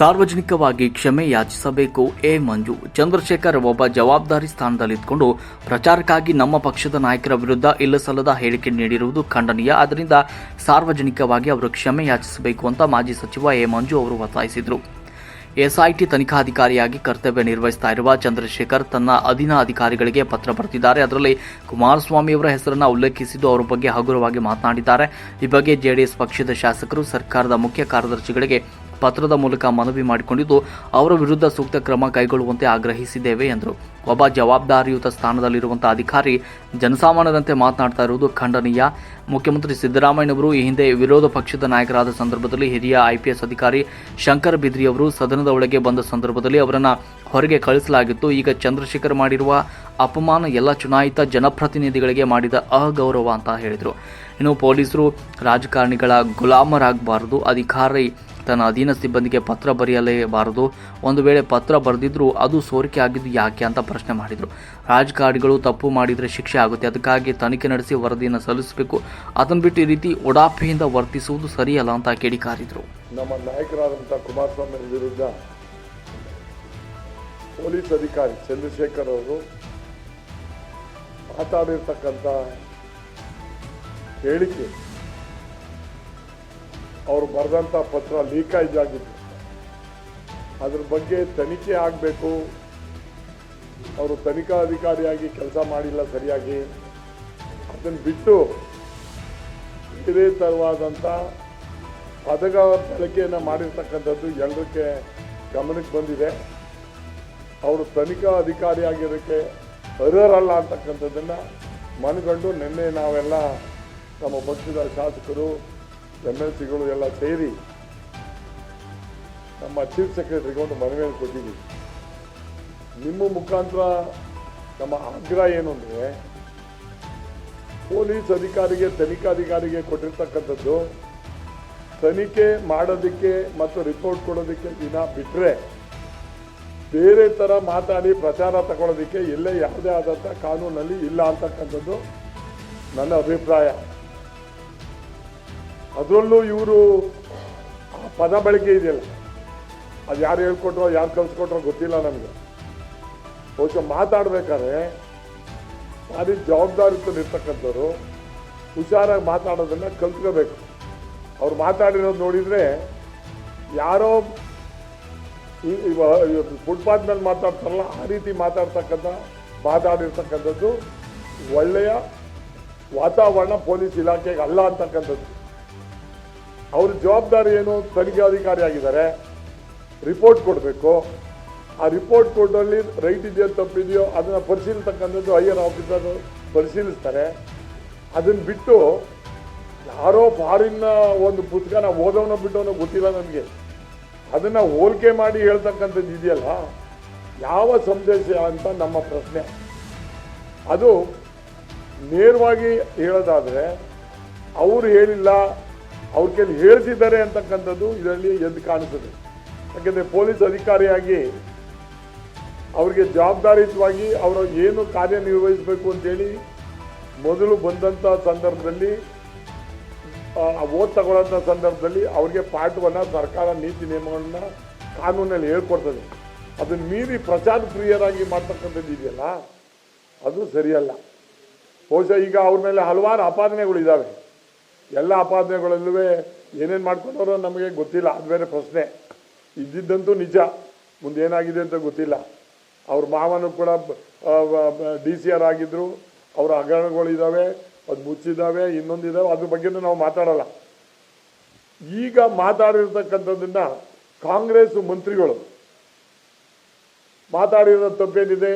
ಸಾರ್ವಜನಿಕವಾಗಿ ಕ್ಷಮೆ ಯಾಚಿಸಬೇಕು? ಎ. ಮಂಜು. ಚಂದ್ರಶೇಖರ್ ಒಬ್ಬ ಜವಾಬ್ದಾರಿ ಸ್ಥಾನದಲ್ಲಿದ್ದುಕೊಂಡು ಪ್ರಚಾರಕ್ಕಾಗಿ ನಮ್ಮ ಪಕ್ಷದ ನಾಯಕರ ವಿರುದ್ಧ ಇಲ್ಲಸಲ್ಲದ ಹೇಳಿಕೆ ನೀಡಿರುವುದು ಖಂಡನೀಯ. ಆದ್ದರಿಂದ ಸಾರ್ವಜನಿಕವಾಗಿ ಅವರು ಕ್ಷಮೆ ಯಾಚಿಸಬೇಕು ಅಂತ ಮಾಜಿ ಸಚಿವ ಎ. ಮಂಜು ಅವರು ಒತ್ತಾಯಿಸಿದರು. ಎಸ್ಐಟಿ ತನಿಖಾಧಿಕಾರಿಯಾಗಿ ಕರ್ತವ್ಯ ನಿರ್ವಹಿಸ್ತಾ ಇರುವ ಚಂದ್ರಶೇಖರ್ ತನ್ನ ಅಧೀನ ಅಧಿಕಾರಿಗಳಿಗೆ ಪತ್ರ ಬರೆದಿದ್ದಾರೆ. ಅದರಲ್ಲಿ ಕುಮಾರಸ್ವಾಮಿ ಅವರ ಹೆಸರನ್ನು ಉಲ್ಲೇಖಿಸಿದ್ದು ಅವರ ಬಗ್ಗೆ ಹಗುರವಾಗಿ ಮಾತನಾಡಿದ್ದಾರೆ. ಈ ಬಗ್ಗೆ ಜೆಡಿಎಸ್ ಪಕ್ಷದ ಶಾಸಕರು ಸರ್ಕಾರದ ಮುಖ್ಯ ಕಾರ್ಯದರ್ಶಿಗಳಿಗೆ ಪತ್ರದ ಮೂಲಕ ಮನವಿ ಮಾಡಿಕೊಂಡಿದ್ದು, ಅವರ ವಿರುದ್ಧ ಸೂಕ್ತ ಕ್ರಮ ಕೈಗೊಳ್ಳುವಂತೆ ಆಗ್ರಹಿಸಿದ್ದೇವೆ ಎಂದರು. ಒಬ್ಬ ಜವಾಬ್ದಾರಿಯುತ ಸ್ಥಾನದಲ್ಲಿರುವಂತಹ ಅಧಿಕಾರಿ ಜನಸಾಮಾನ್ಯರಂತೆ ಮಾತನಾಡ್ತಾ ಇರುವುದು ಖಂಡನೀಯ. ಮುಖ್ಯಮಂತ್ರಿ ಸಿದ್ದರಾಮಯ್ಯನವರು ಈ ಹಿಂದೆ ವಿರೋಧ ಪಕ್ಷದ ನಾಯಕರಾದ ಸಂದರ್ಭದಲ್ಲಿ ಹಿರಿಯ ಐಪಿಎಸ್ ಅಧಿಕಾರಿ ಶಂಕರ್ ಬಿದ್ರಿಯವರು ಸದನದ ಒಳಗೆ ಬಂದ ಸಂದರ್ಭದಲ್ಲಿ ಅವರನ್ನು ಹೊರಗೆ ಕಳಿಸಲಾಗಿತ್ತು. ಈಗ ಚಂದ್ರಶೇಖರ್ ಮಾಡಿರುವ ಅಪಮಾನ ಎಲ್ಲ ಚುನಾಯಿತ ಜನಪ್ರತಿನಿಧಿಗಳಿಗೆ ಮಾಡಿದ ಅಗೌರವ ಅಂತ ಹೇಳಿದರು. ಇನ್ನು ಪೊಲೀಸರು ರಾಜಕಾರಣಿಗಳ ಗುಲಾಮರಾಗಬಾರದು. ಅಧಿಕಾರಿ ತನ್ನ ಅಧೀನ ಸಿಬ್ಬಂದಿಗೆ ಪತ್ರ ಬರೆಯಲೇಬಾರದು. ಒಂದು ವೇಳೆ ಪತ್ರ ಬರೆದಿದ್ರು ಅದು ಸೋರಿಕೆ ಆಗಿದ್ದು ಯಾಕೆ ಅಂತ ಪ್ರಶ್ನೆ ಮಾಡಿದರು. ರಾಜಕಾರಣಿಗಳು ತಪ್ಪು ಮಾಡಿದರೆ ಶಿಕ್ಷೆ ಆಗುತ್ತೆ. ಅದಕ್ಕಾಗಿ ತನಿಖೆ ನಡೆಸಿ ವರದಿಯನ್ನು ಸಲ್ಲಿಸಬೇಕು. ಅದನ್ನು ಬಿಟ್ಟು ಈ ರೀತಿ ಒಡಾಫೆಯಿಂದ ವರ್ತಿಸುವುದು ಸರಿಯಲ್ಲ ಅಂತ ಕಿಡಿಕಾರಿದರು ನಮ್ಮ ನಾಯಕರಾದಂಥ ಕುಮಾರಸ್ವಾಮಿ ವಿರುದ್ಧ ಪೊಲೀಸ್ ಅಧಿಕಾರಿ ಚಂದ್ರಶೇಖರ್ ಅವರು ಮಾತಾಡಿರ್ತಕ್ಕಂಥ ಹೇಳಿಕೆ ಅವರು ಬರೆದಂಥ ಪತ್ರ ಲೀಕೇಜ್ ಆಗಿತ್ತು ಅದ್ರ ಬಗ್ಗೆ ತನಿಖೆ ಆಗಬೇಕು. ಅವರು ತನಿಖಾ ಅಧಿಕಾರಿಯಾಗಿ ಕೆಲಸ ಮಾಡಿಲ್ಲ ಸರಿಯಾಗಿ. ಅದನ್ನು ಬಿಟ್ಟು ಬೇರೆ ಥರವಾದಂಥ ಪದಕ ಬಳಕೆಯನ್ನು ಮಾಡಿರ್ತಕ್ಕಂಥದ್ದು ಎಲ್ಲರಿಗೆ ಗಮನಕ್ಕೆ ಬಂದಿದೆ. ಅವರು ತನಿಖಾ ಅಧಿಕಾರಿಯಾಗಿರೋಕ್ಕೆ ಅರ್ಹರಲ್ಲ ಅಂತಕ್ಕಂಥದ್ದನ್ನು ಮನಗಂಡು ನಿನ್ನೆ ನಾವೆಲ್ಲ ನಮ್ಮ ಪಕ್ಷದ ಶಾಸಕರು ಎಂ ಎಲ್ ಸಿಗಳು ಎಲ್ಲ ಸೇರಿ ನಮ್ಮ ಚೀಫ್ ಸೆಕ್ರೆಟರಿಗೆ ಒಂದು ಮನವಿಯನ್ನು ಕೊಟ್ಟಿದ್ದೀವಿ. ನಿಮ್ಮ ಮುಖಾಂತರ ನಮ್ಮ ಆಗ್ರಹ ಏನು ಅಂದರೆ, ಪೊಲೀಸ್ ಅಧಿಕಾರಿಗೆ ತನಿಖಾಧಿಕಾರಿಗೆ ಕೊಟ್ಟಿರ್ತಕ್ಕಂಥದ್ದು ತನಿಖೆ ಮಾಡೋದಕ್ಕೆ ಮತ್ತು ರಿಪೋರ್ಟ್ ಕೊಡೋದಕ್ಕೆ ದಿನ ಬಿಟ್ಟರೆ ಬೇರೆ ಥರ ಮಾತಾಡಿ ಪ್ರಚಾರ ತಗೊಳ್ಳೋದಕ್ಕೆ ಎಲ್ಲೇ ಯಾವುದೇ ಆದಂಥ ಕಾನೂನಲ್ಲಿ ಇಲ್ಲ ಅಂತಕ್ಕಂಥದ್ದು ನನ್ನ ಅಭಿಪ್ರಾಯ. ಅದರಲ್ಲೂ ಇವರು ಪದ ಬಳಕೆ ಇದೆಯಲ್ಲ. ಅದು ಯಾರು ಹೇಳ್ಕೊಟ್ರೋ, ಯಾರು ಕಲ್ಸ್ಕೊಟ್ರೋ ಗೊತ್ತಿಲ್ಲ ನಮಗೆ. ಬಹುಶಃ ಮಾತಾಡ್ಬೇಕಾದ್ರೆ ಭಾರಿ ಜವಾಬ್ದಾರಿತರಿರ್ತಕ್ಕಂಥವ್ರು ಹುಷಾರಾಗಿ ಮಾತಾಡೋದನ್ನ ಕಲ್ತ್ಕೋಬೇಕು. ಅವ್ರು ಮಾತಾಡಿರೋದು ನೋಡಿದರೆ ಯಾರೋ ಫುಟ್ಪಾತ್ ಮೇಲೆ ಮಾತಾಡ್ತಾರಲ್ಲ, ಆ ರೀತಿ ಮಾತಾಡ್ತಕ್ಕಂಥ, ಮಾತಾಡಿರ್ತಕ್ಕಂಥದ್ದು ಒಳ್ಳೆಯ ವಾತಾವರಣ ಪೊಲೀಸ್ ಇಲಾಖೆಗೆ ಅಲ್ಲ ಅಂತಕ್ಕಂಥದ್ದು. ಅವ್ರ ಜವಾಬ್ದಾರಿ ಏನು ತನಿಖಾಧಿಕಾರಿ ಆಗಿದ್ದಾರೆ ರಿಪೋರ್ಟ್ ಕೊಡಬೇಕು. ಆ ರಿಪೋರ್ಟ್ ಕೊಟ್ಟಲ್ಲಿ ರೈಟ್ ಇದೆಯೋ ತಪ್ಪಿದೆಯೋ ಅದನ್ನು ಪರಿಶೀಲಿಸ್ತಕ್ಕಂಥದ್ದು ಹೈಯರ್ ಆಫೀಸರ್ ಪರಿಶೀಲಿಸ್ತಾರೆ. ಅದನ್ನು ಬಿಟ್ಟು ಯಾರೋ ಫಾರಿನ್ನ ಒಂದು ಪುಸ್ತಕನ ಓದೋನೋ ಬಿಟ್ಟವನೋ ಗೊತ್ತಿಲ್ಲ ನನಗೆ ಅದನ್ನು ಹೋಲಿಕೆ ಮಾಡಿ ಹೇಳ್ತಕ್ಕಂಥದ್ದು ಇದೆಯಲ್ಲ, ಯಾವ ಸಂದೇಶ ಅಂತ ನಮ್ಮ ಪ್ರಶ್ನೆ. ಅದು ನೇರವಾಗಿ ಹೇಳೋದಾದರೆ, ಅವರು ಹೇಳಿಲ್ಲ ಅವ್ರ ಕೈಲಿ ಹೇಳ್ತಿದ್ದಾರೆ ಅಂತಕ್ಕಂಥದ್ದು ಇದರಲ್ಲಿ ಎದ್ದು ಕಾಣಿಸ್ತದೆ ಯಾಕೆಂದರೆ ಪೊಲೀಸ್ ಅಧಿಕಾರಿಯಾಗಿ ಅವ್ರಿಗೆ ಜವಾಬ್ದಾರಿಯುತವಾಗಿ ಅವರು ಏನು ಕಾರ್ಯನಿರ್ವಹಿಸಬೇಕು ಅಂತೇಳಿ ಮೊದಲು ಬಂದಂಥ ಸಂದರ್ಭದಲ್ಲಿ ಓದ್ ತಗೊಳ್ಳೋಂಥ ಸಂದರ್ಭದಲ್ಲಿ ಅವ್ರಿಗೆ ಪಾಠವನ್ನು ಸರ್ಕಾರ ನೀತಿ ನಿಯಮಗಳನ್ನ ಕಾನೂನಲ್ಲಿ ಹೇಳ್ಕೊಡ್ತದೆ. ಅದನ್ನು ಮೀರಿ ಪ್ರಚಾರ ಪ್ರಿಯರಾಗಿ ಮಾಡ್ತಕ್ಕಂಥದ್ದು ಇದೆಯಲ್ಲ, ಅದು ಸರಿಯಲ್ಲ. ಬಹುಶಃ ಈಗ ಅವ್ರ ಮೇಲೆ ಹಲವಾರು ಆಪಾದನೆಗಳಿದ್ದಾವೆ ಎಲ್ಲ ಅಪಾದನೆಗಳಲ್ಲೂ ಏನೇನು ಮಾಡ್ಕೊಂಡವರು ನಮಗೆ ಗೊತ್ತಿಲ್ಲ, ಅದು ಬೇರೆ ಪ್ರಶ್ನೆ. ಇದ್ದಿದ್ದಂತೂ ನಿಜ, ಮುಂದೆ ಏನಾಗಿದೆ ಅಂತ ಗೊತ್ತಿಲ್ಲ. ಅವ್ರ ಮಾವನು ಕೂಡ ಡಿ ಸಿ ಆರ್ ಆಗಿದ್ರು, ಅವರ ಹಗರಣಗಳಿದ್ದಾವೆ ಅದು ಮುಚ್ಚಿದ್ದಾವೆ ಇನ್ನೊಂದಿದ್ದಾವೆ ಅದ್ರ ಬಗ್ಗೆನೂ ನಾವು ಮಾತಾಡೋಲ್ಲ. ಈಗ ಮಾತಾಡಿರ್ತಕ್ಕಂಥದ್ದನ್ನ ಕಾಂಗ್ರೆಸ್ ಮಂತ್ರಿಗಳು ಮಾತಾಡಿರೋ ತಪ್ಪೇನಿದೆ?